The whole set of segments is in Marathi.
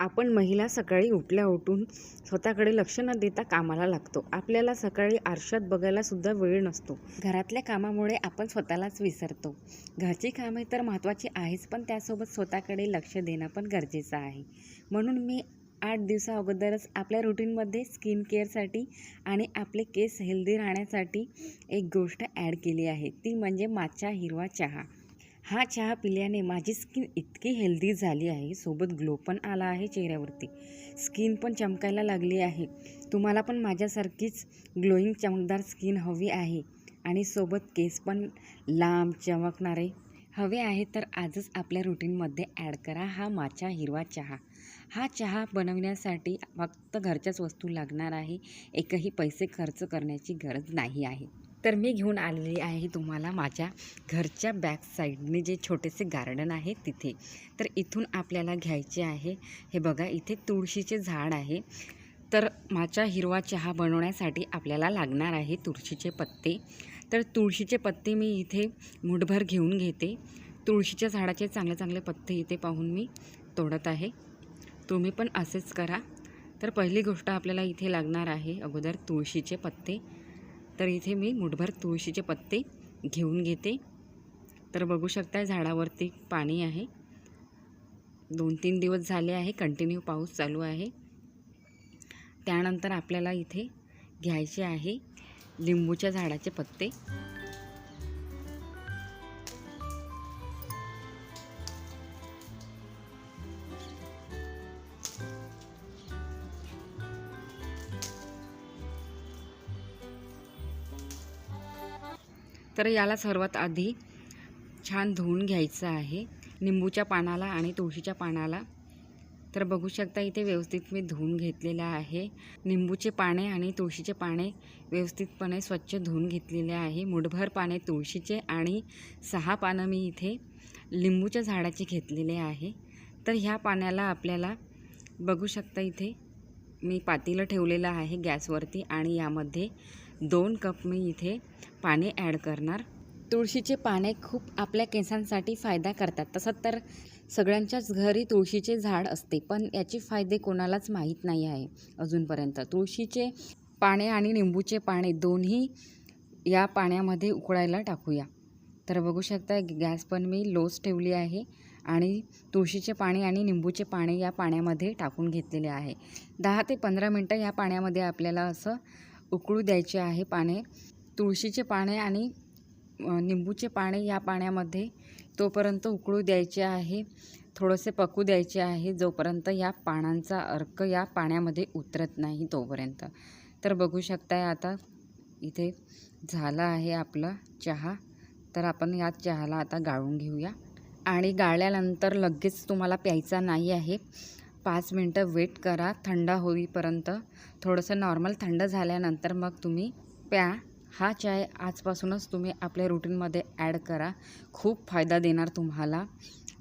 आपण महिला सकाळी उठल्या उठून स्वतःकडे लक्ष न देता कामाला लागतो. आपल्याला सकाळी आरशात बघायला सुद्धा वेळ नसतो. घरातल्या कामामुळे आपण स्वतःलाच विसरतो. घरची कामे तर महत्त्वाची आहेच पण त्यासोबत स्वतःकडे लक्ष देणं पण गरजेचं आहे. म्हणून मी आठ दिवसा अगोदरच आपल्या रुटीनमध्ये स्किन केअरसाठी आणि आपले केस हेल्दी राहण्यासाठी एक गोष्ट ॲड केली आहे. ती म्हणजे माचा हिरवा चहा. हा चहा पिल्याने माझी स्किन इतकी हेल्दी झाली आहे. सोबत ग्लो पण आला आहे चेहऱ्यावरती. स्किन पण चमकायला लागली आहे. तुम्हाला पण माझ्यासारखीच ग्लोईंग चमकदार स्किन हवी आहे. आणि सोबत केस पण लांब चमकणारे हवे आहे तर आजच आपल्या रुटीनमध्ये ॲड करा हा माचा हिरवा चहा. हा चहा बनवण्यासाठी फक्त घरच्याच वस्तू लागणार आहे. एकही पैसे खर्च करण्याची गरज नाही आहे. तर मी घेऊन आलेली आहे तुम्हाला माझ्या घरच्या बॅक साईडने जे छोटेसे गार्डन आहे तिथे. तर इथून आपल्याला घ्यायचे आहे. हे बघा इथे तुळशीचे झाड आहे. तर माझ्या हिरवा चहा बनवण्यासाठी आपल्याला लागणार आहे तुळशीचे पत्ते. तर तुळशीचे पत्ते मी इथे मुठभर घेऊन घेते. तुळशीच्या झाडाचे चांगले चांगले पत्ते इथे पाहून मी तोडत आहे. तुम्ही पण असेच करा. तर पहिली गोष्ट आपल्याला इथे लागणार आहे अगोदर तुळशीचे पत्ते. तर इथे मी मुठभर तुळशीचे पत्ते घेऊन घेते. तर बघू शकता झाडावरती पाणी आहे. दोन तीन दिवस झाले आहे कंटिन्यू पाऊस चालू आहे. त्यानंतर आपल्याला इथे घ्यायचे आहे लिंबूच्या झाडाचे पत्ते. तर याला सर्वात आधी छान धुवून घ्यायचं आहे. निंबूच्या पानाला आणि तुळशीच्या पानाला. तर बघू शकता इथे व्यवस्थित मी धुवून घेतलेलं आहे. निंबूचे पाने आणि तुळशीचे पाने व्यवस्थितपणे स्वच्छ धुवून घेतलेले आहे. मुठभर पाने तुळशीचे आणि सहा पानं मी इथे लिंबूच्या झाडाचे घेतलेले आहे. तर ह्या पाण्याला आपल्याला बघू शकता इथे मी पातेलं ठेवलेलं आहे गॅसवरती आणि यामध्ये दोन कप मी इथे पाणी ॲड करणार. तुळशीचे पाने खूप आपल्या केसांसाठी फायदा करतात. तसं तर सगळ्यांच्याच घरी तुळशीचे झाड असते पण याचे फायदे कोणालाच माहीत नाही आहे अजूनपर्यंत. तुळशीचे पाने आणि निंबूचे पाने दोन्ही या पाण्यामध्ये उकळायला टाकूया. तर बघू शकता गॅस पण मी लोच ठेवली आहे आणि तुळशीचे पाणी आणि निंबूचे पाणी या पाण्यामध्ये टाकून घेतलेले आहे. दहा ते पंधरा मिनटं या पाण्यामध्ये आपल्याला असं उकळू द्यायचे आहे पाने. तुळशीचे पाने आणि निंबूचे पाने या पाण्यामध्ये तोपर्यंत उकळू द्यायचे आहे. थोडेसे पकू द्यायचे आहे जोपर्यंत या पानांचा अर्क या पाण्यामध्ये उतरत नाही तोपर्यंत. तर बघू शकताय आता इथे झालं आहे आपलं चहा. तर आपण या चहाला आता गाळून घेऊया. आणि गाळल्यानंतर लगेच तुम्हाला प्यायचा नाही आहे. पाच मिनटं वेट करा थंड होईपर्यंत. थोडंसं नॉर्मल थंड झाल्यानंतर मग तुम्ही प्या. हा चाय आजपासूनच तुम्ही आपल्या रुटीनमध्ये ॲड करा. खूप फायदा देणार तुम्हाला.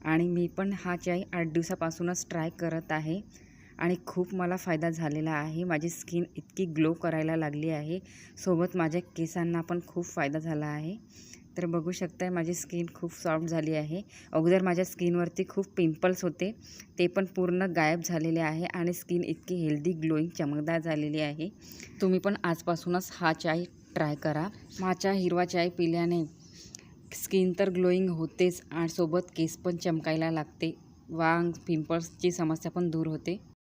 आणि मी पण हा चाय आठ दिवसापासूनच ट्राय करत आहे. आणि खूप मला फायदा झालेला आहे. माझी स्किन इतकी ग्लो करायला लागली आहे. सोबत माझ्या केसांना पण खूप फायदा झाला आहे. तर बघू शकताय माझी स्किन खूप सॉफ्ट झाली आहे. अगोदर माझ्या स्किनवरती खूप पिंपल्स होते. ते पण पूर्ण गायब झालेले आहे आणि स्किन इतकी हेल्दी ग्लोईंग चमकदार झालेली आहे. तुम्ही पण आजपासूनच हा चाय ट्राय करा. माझ्या हिरवा चाय पिल्याने स्किन तर ग्लोईंग होतेच आणि सोबत केस पण चमकायला लागते. वांग पिंपल्सची समस्या पण दूर होते.